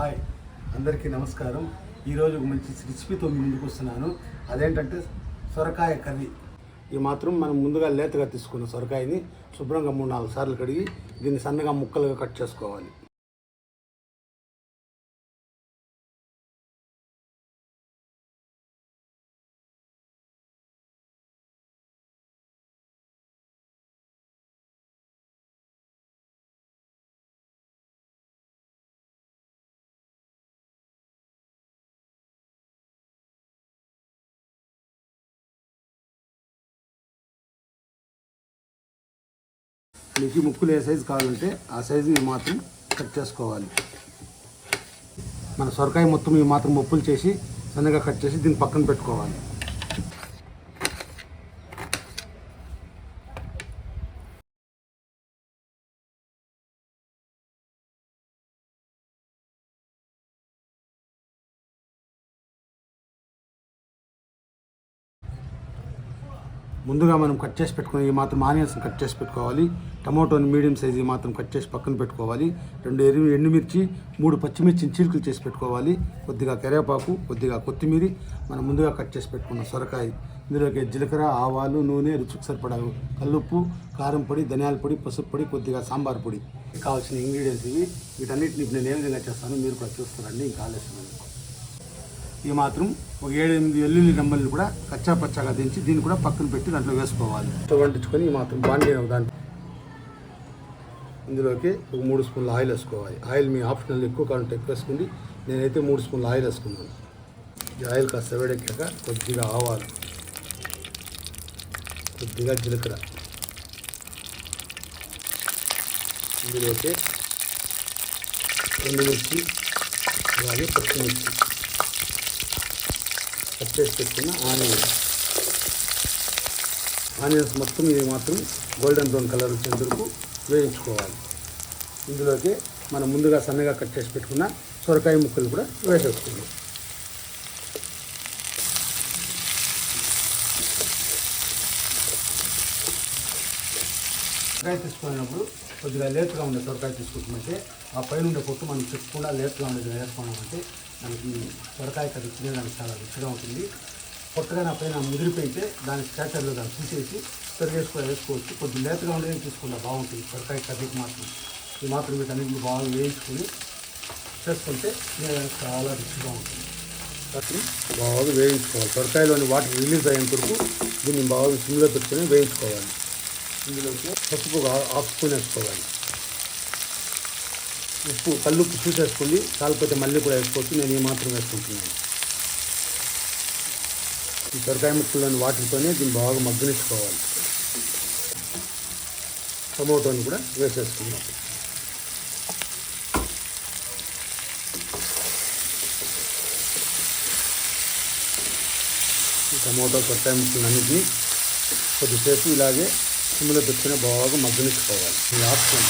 Hi. అందరికీ నమస్కారం. ఈరోజు ఒక మంచి రెసిపీతో ముందుకు వస్తున్నాను. అదేంటంటే సొరకాయ కర్రీ. ఈ మాత్రం మనం ముందుగా లేతగా తీసుకున్న సొరకాయని శుభ్రంగా మూడు నాలుగు సార్లు కడిగి దీన్ని సన్నగా ముక్కలుగా కట్ చేసుకోవాలి. మీకు ముక్కులు ఏ సైజు కావాలంటే ఆ సైజు ఈ మాత్రం కట్ చేసుకోవాలి. మన సొరకాయ మొత్తం ఈ మాత్రం ముప్పులు చేసి సన్నగా కట్ చేసి దీన్ని పక్కన పెట్టుకోవాలి. ముందుగా మనం కట్ చేసి పెట్టుకుని ఈ మాత్రం ఆనియన్స్ కట్ చేసి పెట్టుకోవాలి. టమాటోని మీడియం సైజ్ మాత్రం కట్ చేసి పక్కన పెట్టుకోవాలి. రెండు ఎరి ఎండుమిర్చి మూడు పచ్చిమిర్చిని చీలికలు చేసి పెట్టుకోవాలి. కొద్దిగా కరివేపాకు కొద్దిగా కొత్తిమీర. మనం ముందుగా కట్ చేసి పెట్టుకున్న సొరకాయ. ఇందులోకి జీలకర్ర ఆవాలు నూనె రుచికి సరిపడా కల్లుప్పు కారం పొడి ధనియాల పొడి పసుపు పొడి కొద్దిగా సాంబార్ పొడి. కావాల్సిన ఇంగ్రీడియంట్స్ ఇవి. వీటన్నిటిని నేను ఏ విధంగా చేస్తాను మీరు కూడా చూస్తారండి ఇంకా ఆలస్యం ఈ మాత్రం ఒక ఏడు ఎనిమిది వెల్లుల్లి రెమ్మల్ని కూడా కచ్చా పచ్చాగా దించి దీన్ని కూడా పక్కన పెట్టి దాంట్లో వేసుకోవాలి. వండించుకొని ఈ మాత్రం బాండి దాంట్లో ఇందులోకి ఒక మూడు స్పూన్ల ఆయిల్ వేసుకోవాలి. ఆయిల్ మీ ఆప్షనల్ ఎక్కువ కావాలంటే ఎక్కువ వేసుకోండి. నేనైతే మూడు స్పూన్ల ఆయిల్ వేసుకున్నాను. ఈ ఆయిల్ కాస్త వేడెక్కాక కొద్దిగా ఆవాలు కొద్దిగా జీలకర్ర. ఇందులోకి ఎండుమిర్చి అలాగే పచ్చిమిర్చి. కట్ చేసి పెట్టుకున్న ఆనియన్స్. ఆనియన్స్ మొత్తం ఇది మాత్రం గోల్డెన్ బ్రౌన్ కలర్ వచ్చేందుకు వేయించుకోవాలి. ఇందులోకి మనం ముందుగా సన్నగా కట్ చేసి పెట్టుకున్న సొరకాయ ముక్కలు కూడా వేసేస్తుంది సొరకాయ తీసుకునేటప్పుడు కొద్దిగా లేట్గా ఉండే సొరకాయ తీసుకుంటామంటే ఆ పైన ఉండే పొట్టు మనం చెప్పుకుండా లేట్గా ఉండేది వేసుకున్నామంటే మనకి సొరకాయ కర్రీ తినేదానికి చాలా రుచిగా ఉంటుంది. కొత్తగా నా పైన ముదిరిపోయితే దాని స్టాచర్లో దాన్ని తీసేసి పెరిగేసుకొని వేసుకోవచ్చు. కొద్ది లేతగా ఉండేది తీసుకుంటే బాగుంటుంది. సొరకాయ కర్రీకి మాత్రం. ఈ మాత్రం వీటన్నిటిని బాగా వేయించుకొని చేసుకుంటే తినేదానికి చాలా రుచిగా ఉంటుంది. వాటిని బాగా వేయించుకోవాలి. సొరకాయలోని వాటర్ రిలీజ్ అయ్యేంత వరకు దీన్ని బాగా సిమ్లో పెట్టుకొని వేయించుకోవాలి. ఇందులోకి పసుపు హాఫ్ స్పూన్ వేసుకోవాలి ఉప్పు కల్లుప్పు చూసేసుకోండి. కాకపోతే మళ్ళీ కూడా వేసుకోవచ్చు. నేను ఈ మాత్రం వేసుకుంటున్నాను. ఈ సొరకాయ ముక్కల్లోని వాటితోనే దీన్ని బాగా మగ్గనిచ్చుకోవాలి. టమోటోని కూడా వేసేసుకుందాం. ఈ టమోటో సొరకాయ ముక్కలన్నింటినీ కొద్దిసేపు ఇలాగే సిమ్లో పెట్టుకుని బాగా మగ్గనిచ్చుకోవాలి. ఈ ఆప్షన్.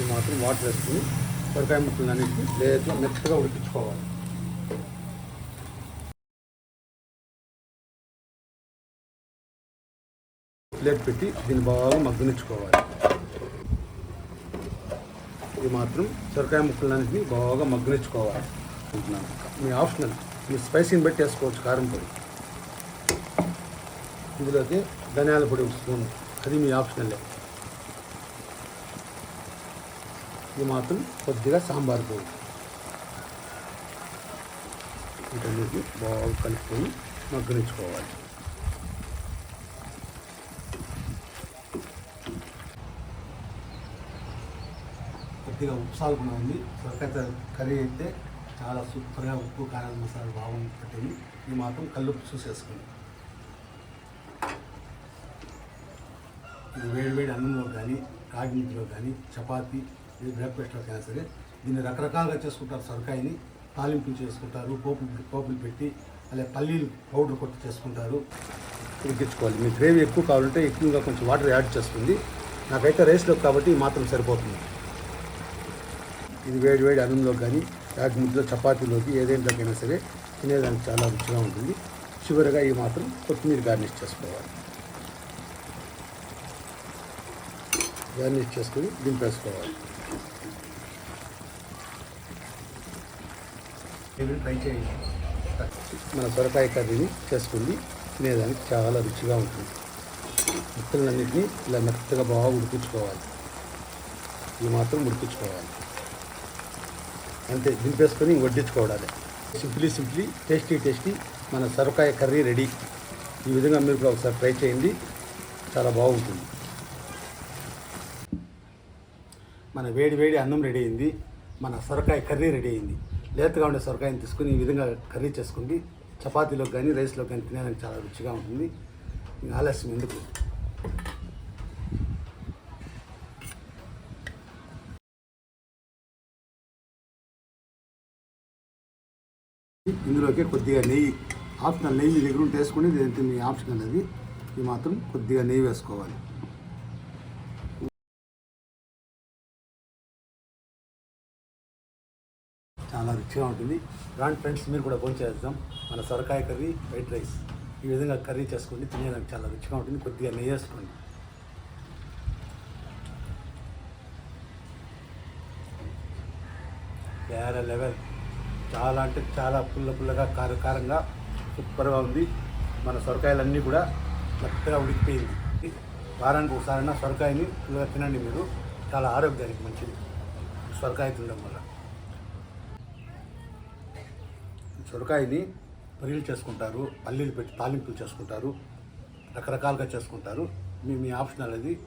ఇది మాత్రం వాటర్ వేసుకుని సొరకాయ ముక్కలు అనేసి లేట్గా మెత్తగా ఉడికించుకోవాలి. ప్లేట్ పెట్టి దీన్ని బాగా మగ్గనిచ్చుకోవాలి. ఇది మాత్రం సొరకాయ ముక్కలన్నింటినీ బాగా మగ్గనిచ్చుకోవాలి. అనుకుంటున్నాను మీ ఆప్షనల్. మీ స్పైసీని బట్టి వేసుకోవచ్చు కారం పొడి. ఇందులోకి ధనియాల పొడి ఒక స్పూన్. అది మీ ఆప్షనల్లే ఇది మాత్రం కొద్దిగా సాంబార్ పొడి. వీటన్నిటిని బాగా కలుపుకొని మగ్గరించుకోవాలి కొద్దిగా ఉప్పు సాగుకుండా ఉంది. సొరకాయ కర్రీ అయితే చాలా సూపర్గా ఉప్పు కారం మసాలా బాగుంది పట్టింది ఇది మాత్రం కల్లుప్పు చూసేసుకుంది. ఇది వేడి వేడి అన్నంలో కానీ రాగి ముద్దలో కానీ చపాతీ ఇది బ్లడ్ అయినా సరే దీన్ని రకరకాలుగా చేసుకుంటారు సొరకాయని తాలింపులు చేసుకుంటారు పోపు పోపులు పెట్టి అలాగే పల్లీలు పౌడర్ కొట్టి చేసుకుంటారు. ఉడికించుకోవాలి. మీ గ్రేవీ ఎక్కువ కావాలంటే ఎక్కువగా కొంచెం వాటర్ యాడ్ చేస్తుంది. నాకైతే రైస్లో కాబట్టి ఈ మాత్రం సరిపోతుంది. ఇది వేడి వేడి అన్నంలో కానీ రాగి ముద్దలో చపాతీలోకి ఏదైనా సరే తినేదానికి చాలా రుచిగా ఉంటుంది. చివరిగా ఈ మాత్రం కొత్తిమీర గార్నిష్ చేసుకోవాలి. గార్నిష్ చేసుకొని దింపేసుకోవాలి. ట్రై చేయండి మన సొరకాయ కర్రీని చేసుకుంది తినేదానికి చాలా రుచిగా ఉంటుంది. ముక్కలన్నింటినీ ఇలా మెత్తగా బాగా ఉడికించుకోవాలి. ఇవి మాత్రం ఉడికించుకోవాలి. అంతే దింపేసుకొని వడ్డించుకోవాలి. సింప్లీ సింప్లీ టేస్టీ టేస్టీ మన సొరకాయ కర్రీ రెడీ. ఈ విధంగా మీరు కూడా ఒకసారి ట్రై చేయండి. చాలా బాగుంటుంది. మన వేడి వేడి అన్నం రెడీ అయింది. మన సొరకాయ కర్రీ రెడీ అయింది. లేతగా ఉండే సొరకాయని తీసుకుని ఈ విధంగా కర్రీ చేసుకుని చపాతీలో కానీ రైస్లో కానీ తినడానికి చాలా రుచిగా ఉంటుంది. ఇంకా ఆలస్యం ఎందుకు? ఇందులోకి కొద్దిగా నెయ్యి ఆప్షనల్ నెయ్యి మీ దగ్గర ఉంటే వేసుకుని ఇది మీ ఆప్షన్ అనేది ఇది మాత్రం కొద్దిగా నెయ్యి వేసుకోవాలి. చాలా రుచిగా ఉంటుంది. రాండి ఫ్రెండ్స్ మీరు కూడా భోంచేద్దాం మన సొరకాయ కర్రీ వైట్ రైస్. ఈ విధంగా కర్రీ చేసుకోండి తినేదానికి చాలా రుచిగా ఉంటుంది. కొద్దిగా నెయ్యి వేసుకోండి. వేరే లెవెల్. చాలా అంటే చాలా పుల్ల పుల్లగా కార కారంగా సూపర్గా ఉంది. మన సొరకాయలన్నీ కూడా మెత్తగా ఉడికిపోయింది. వారానికి ఒకసారైనా సొరకాయని పుల్లగా తినండి మీరు. చాలా ఆరోగ్యానికి మంచిది. సొరకాయ తినడం వల్ల. సొరకాయని పొరియలు చేసుకుంటారు పల్లీలు పెట్టి తాలింపులు చేసుకుంటారు రకరకాలుగా చేసుకుంటారు. మీ మీ ఆప్షనల్ అది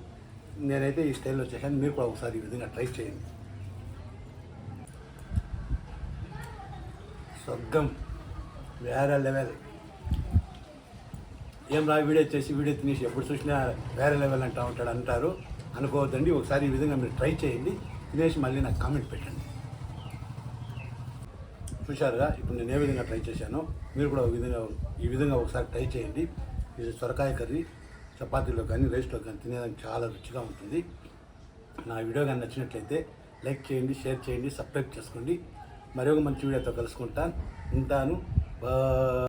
నేనైతే ఈ స్టైల్లో చేశాను. మీరు కూడా ఒకసారి ఈ విధంగా ట్రై చేయండి. స్వర్గం వేరే లెవెల్. ఏం రా వీడియో చేసి వీడియో తినేసి ఎప్పుడు చూసినా వేరే లెవెల్ అంటా ఉంటాడు అంటారు. అనుకోవద్దండి. ఒకసారి ఈ విధంగా మీరు ట్రై చేయండి. తినేసి మళ్ళీ నాకు కామెంట్ పెట్టండి. చూశారుగా? ఇప్పుడు నేను ఏ విధంగా ట్రై చేశానో మీరు కూడా ఒక విధంగా ఈ విధంగా ఒకసారి ట్రై చేయండి. ఇది సొరకాయ కర్రీ చపాతీలో కానీ రైస్లో కానీ తినేదానికి చాలా రుచిగా ఉంటుంది. నా వీడియో కానీ నచ్చినట్లయితే లైక్ చేయండి షేర్ చేయండి సబ్స్క్రైబ్ చేసుకోండి. మరి ఒక మంచి వీడియోతో కలుసుకుంటాను. ఉంటాను.